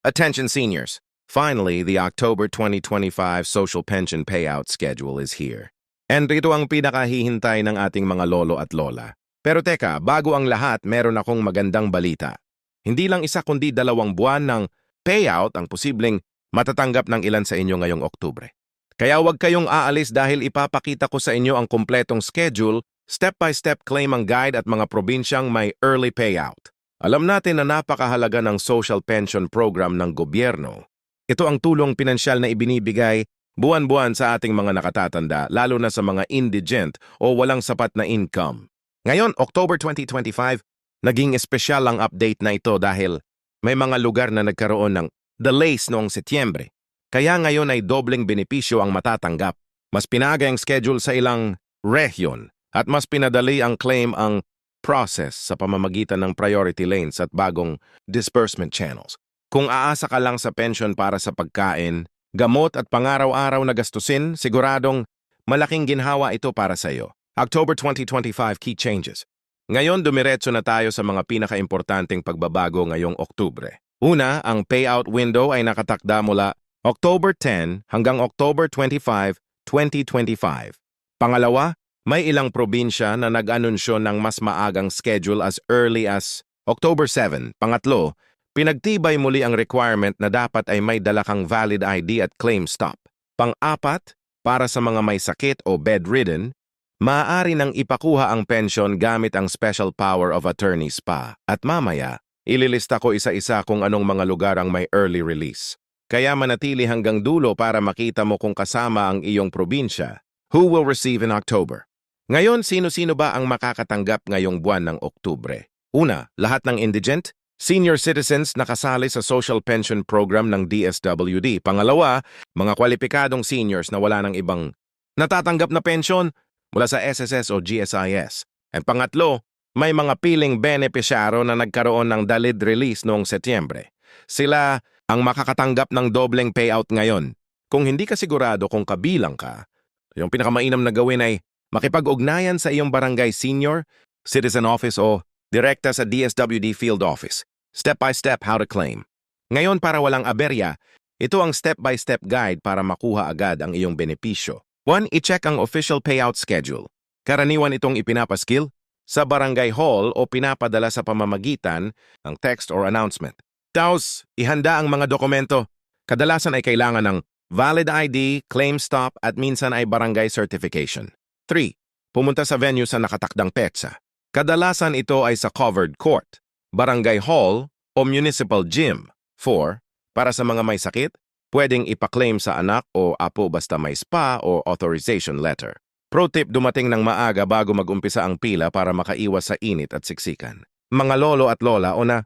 Attention seniors. Finally, the October 2025 social pension payout schedule is here. And ito ang pinakahihintay ng ating mga lolo at lola. Pero teka, bago ang lahat, meron akong magandang balita. Hindi lang isa kundi dalawang buwan ng payout ang posibleng matatanggap ng ilan sa inyo ngayong Oktubre. Kaya huwag kayong aalis dahil ipapakita ko sa inyo ang kumpletong schedule, step-by-step claim ang guide at mga probinsyang may early payout. Alam natin na napakahalaga ng social pension program ng gobyerno. Ito ang tulong pinansyal na ibinibigay buwan-buwan sa ating mga nakatatanda, lalo na sa mga indigent o walang sapat na income. Ngayon, October 2025, naging espesyal ang update na ito dahil may mga lugar na nagkaroon ng delays noong Setyembre. Kaya ngayon ay dobleng benepisyo ang matatanggap. Mas pinaga ang schedule sa ilang region at mas pinadali ang claim ang process sa pamamagitan ng priority lanes at bagong disbursement channels. Kung aasa ka lang sa pension para sa pagkain, gamot at pangaraw-araw na gastusin, siguradong malaking ginhawa ito para sa iyo. October 2025 Key Changes Ngayon dumiretso na tayo sa mga pinakaimportanteng pagbabago ngayong Oktubre. Una, ang payout window ay nakatakda mula October 10 hanggang October 25, 2025. Pangalawa, may ilang probinsya na nag-anunsyo ng mas maagang schedule as early as October 7. Pangatlo, pinagtibay muli ang requirement na dapat ay may dala valid ID at claim stop. Pang-apat, para sa mga may sakit o bedridden, maaari nang ipakuha ang pension gamit ang special power of attorney SPA. At mamaya, ililista ko isa-isa kung anong mga lugar ang may early release. Kaya manatili hanggang dulo para makita mo kung kasama ang iyong probinsya. Who will receive in October? Ngayon, sino-sino ba ang makakatanggap ngayong buwan ng Oktubre? Una, lahat ng indigent, senior citizens na kasali sa social pension program ng DSWD. Pangalawa, mga kwalipikadong seniors na wala ng ibang natatanggap na pensyon mula sa SSS o GSIS. At pangatlo, may mga piling benepisyaro na nagkaroon ng dalid release noong Setyembre. Sila ang makakatanggap ng dobleng payout ngayon. Kung hindi ka sigurado kung kabilang ka, yung pinakamainam na gawin ay makipag-ugnayan sa iyong barangay senior, citizen office o direkta sa DSWD field office. Step-by-step how to claim. Ngayon para walang aberya, ito ang step-by-step guide para makuha agad ang iyong benepisyo. 1. I-check ang official payout schedule. Karaniwan itong ipinapaskil sa barangay hall o pinapadala sa pamamagitan ng text or announcement. Taos, ihanda ang mga dokumento. Kadalasan ay kailangan ng valid ID, claim stop at minsan ay barangay certification. 3. Pumunta sa venue sa nakatakdang petsa. Kadalasan ito ay sa covered court, barangay hall o municipal gym. 4. Para sa mga may sakit, pwedeng ipaklaim sa anak o apo basta may spa o authorization letter. Pro tip dumating ng maaga bago mag-umpisa ang pila para makaiwas sa init at siksikan. Mga lolo at lola o na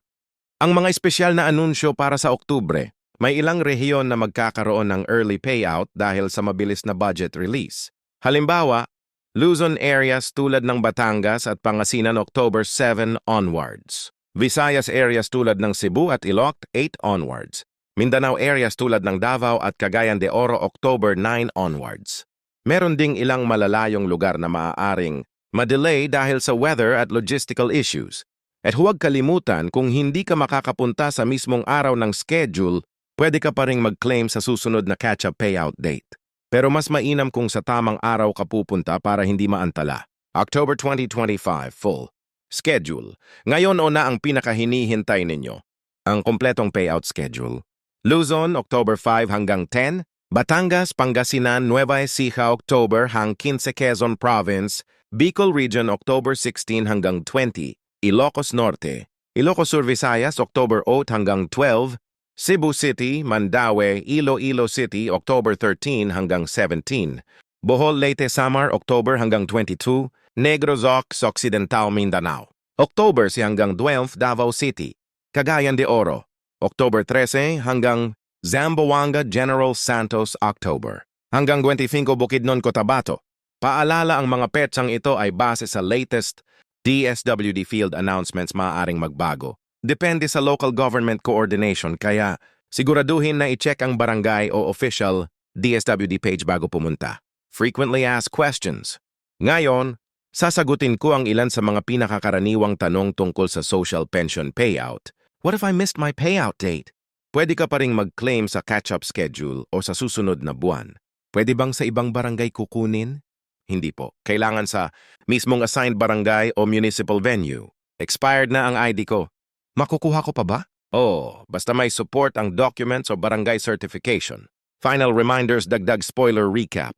ang mga espesyal na anunsyo para sa Oktubre, may ilang rehiyon na magkakaroon ng early payout dahil sa mabilis na budget release. Halimbawa, Luzon areas tulad ng Batangas at Pangasinan October 7 onwards. Visayas areas tulad ng Cebu at Ilocos 8 onwards. Mindanao areas tulad ng Davao at Cagayan de Oro October 9 onwards. Meron ding ilang malalayong lugar na maaaring madelay dahil sa weather at logistical issues. At huwag kalimutan kung hindi ka makakapunta sa mismong araw ng schedule, pwede ka pa ring mag-claim sa susunod na catch-up payout date. Pero mas mainam kung sa tamang araw ka pupunta para hindi maantala. October 2025, full. Schedule. Ngayon o na ang pinakahinihintay ninyo. Ang kompletong payout schedule. Luzon, October 5 hanggang 10. Batangas, Pangasinan, Nueva Ecija, October hang 15 Quezon Province. Bicol Region, October 16 hanggang 20. Ilocos Norte, Ilocos Sur Visayas, October 8 hanggang 12, Cebu City, Mandaue, Iloilo City, October 13 hanggang 17, Bohol Leyte Samar, October hanggang 22, Negros Ox, Occidental Mindanao. October si hanggang 12 Davao City, Cagayan de Oro, October 13 hanggang Zamboanga General Santos, October. Hanggang 25 Bukidnon, Cotabato. Paalala ang mga petsang ito ay base sa latest DSWD field announcements maaaring magbago. Depende sa local government coordination kaya siguraduhin na i-check ang barangay o official DSWD page bago pumunta. Frequently asked questions. Ngayon, sasagutin ko ang ilan sa mga pinakakaraniwang tanong tungkol sa social pension payout. What if I missed my payout date? pwede ka pa ring mag-claim sa catch-up schedule o sa susunod na buwan. Pwede bang sa ibang barangay kukunin? Hindi po. Kailangan sa mismong assigned barangay o municipal venue. Expired na ang ID ko. Makukuha ko pa ba? Oo, basta may support ang documents o barangay certification. Final reminders dagdag spoiler recap.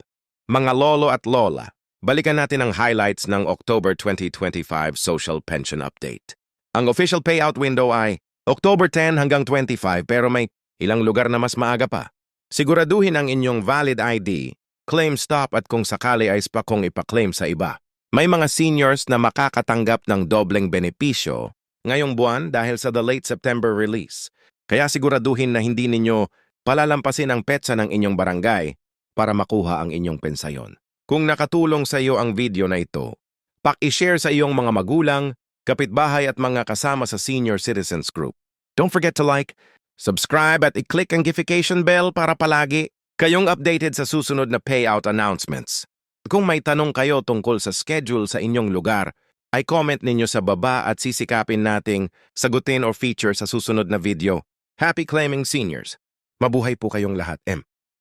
Mga lolo at lola, balikan natin ang highlights ng October 2025 Social Pension Update. Ang official payout window ay October 10 hanggang 25 pero may ilang lugar na mas maaga pa. Siguraduhin ang inyong valid ID, claim stop at kung sakali ay pa kung ipaklaim sa iba. May mga seniors na makakatanggap ng dobleng benepisyo ngayong buwan dahil sa the late September release. Kaya siguraduhin na hindi ninyo palalampasin ang petsa ng inyong barangay para makuha ang inyong pensayon. Kung nakatulong sa iyo ang video na ito, pak-ishare sa iyong mga magulang, kapitbahay at mga kasama sa Senior Citizens Group. Don't forget to like, subscribe at i-click ang notification bell para palagi kayong updated sa susunod na payout announcements. Kung may tanong kayo tungkol sa schedule sa inyong lugar, ay comment ninyo sa baba at sisikapin nating sagutin or feature sa susunod na video. Happy claiming seniors! Mabuhay po kayong lahat, M.